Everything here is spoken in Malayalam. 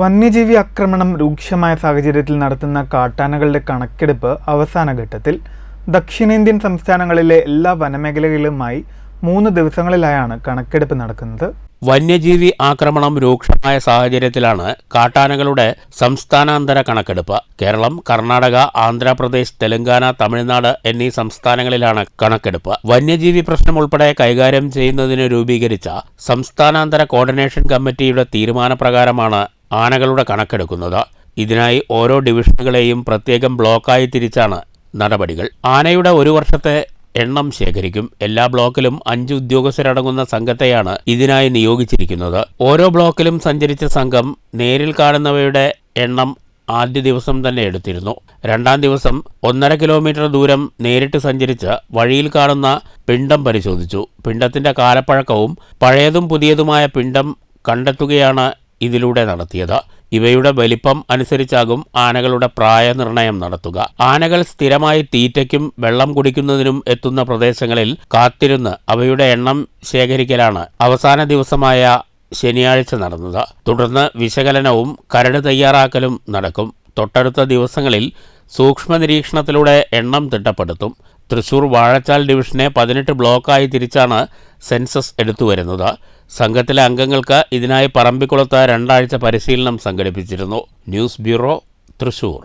വന്യജീവി ആക്രമണം രൂക്ഷമായ സാഹചര്യത്തിൽ നടത്തുന്ന കാട്ടാനകളുടെ കണക്കെടുപ്പ് അവസാന ഘട്ടത്തിൽ ദക്ഷിണേന്ത്യൻ സംസ്ഥാനങ്ങളിലെ എല്ലാ വനമേഖലകളിലുമായി മൂന്ന് ദിവസങ്ങളിലായാണ് കണക്കെടുപ്പ് നടക്കുന്നത്. വന്യജീവി ആക്രമണം രൂക്ഷമായ സാഹചര്യത്തിലാണ് കാട്ടാനകളുടെ സംസ്ഥാനാന്തര കണക്കെടുപ്പ്. കേരളം കർണാടക ആന്ധ്രാപ്രദേശ് തെലങ്കാന തമിഴ്നാട് എന്നീ സംസ്ഥാനങ്ങളിലാണ് കണക്കെടുപ്പ്. വന്യജീവി പ്രശ്നം ഉൾപ്പെടെ കൈകാര്യം ചെയ്യുന്നതിന് രൂപീകരിച്ച സംസ്ഥാനാന്തര കോർഡിനേഷൻ കമ്മിറ്റിയുടെ തീരുമാനപ്രകാരമാണ് ആനകളുടെ കണക്കെടുക്കുന്നത്. ഇതിനായി ഓരോ ഡിവിഷനുകളെയും പ്രത്യേകം ബ്ലോക്കായി തിരിച്ചാണ് നടപടികൾ. ആനയുടെ ഒരു വർഷത്തെ എണ്ണം ശേഖരിക്കും. എല്ലാ ബ്ലോക്കിലും അഞ്ച് ഉദ്യോഗസ്ഥരടങ്ങുന്ന സംഘത്തെയാണ് ഇതിനായി നിയോഗിച്ചിരിക്കുന്നത്. ഓരോ ബ്ലോക്കിലും സഞ്ചരിച്ച സംഘം നേരിൽ കാണുന്നവയുടെ എണ്ണം ആദ്യ ദിവസം തന്നെ എടുത്തിരുന്നു. രണ്ടാം ദിവസം ഒന്നര കിലോമീറ്റർ ദൂരം നേരിട്ട് സഞ്ചരിച്ച് വഴിയിൽ കാണുന്ന പിണ്ടം പരിശോധിച്ചു. പിണ്ടത്തിന്റെ കാലപ്പഴക്കവും പഴയതും പുതിയതുമായ പിണ്ടം കണ്ടെത്തുകയാണ് ഇതിലൂടെ നടത്തിയത്. ഇവയുടെ വലിപ്പം അനുസരിച്ചാകും ആനകളുടെ പ്രായനിർണയം നടത്തുക. ആനകൾ സ്ഥിരമായി തീറ്റയ്ക്കും വെള്ളം കുടിക്കുന്നതിനും എത്തുന്ന പ്രദേശങ്ങളിൽ കാത്തിരുന്ന് അവയുടെ എണ്ണം ശേഖരിക്കലാണ് അവസാന ദിവസമായ ശനിയാഴ്ച നടന്നത്. തുടർന്ന് വിശകലനവും കരട് തയ്യാറാക്കലും നടക്കും. തൊട്ടടുത്ത ദിവസങ്ങളിൽ സൂക്ഷ്മ നിരീക്ഷണത്തിലൂടെ എണ്ണം തിട്ടപ്പെടുത്തും. തൃശൂർ വാഴച്ചാൽ ഡിവിഷനെ പതിനെട്ട് ബ്ലോക്കായി തിരിച്ചാണ് സെൻസസ് എടുത്തുവരുന്നത്. സംഘത്തിലെ അംഗങ്ങൾക്ക് ഇതിനായി പറമ്പിക്കുളത്ത് രണ്ടാഴ്ച പരിശീലനം സംഘടിപ്പിച്ചിരുന്നു. News bureau Thrissur.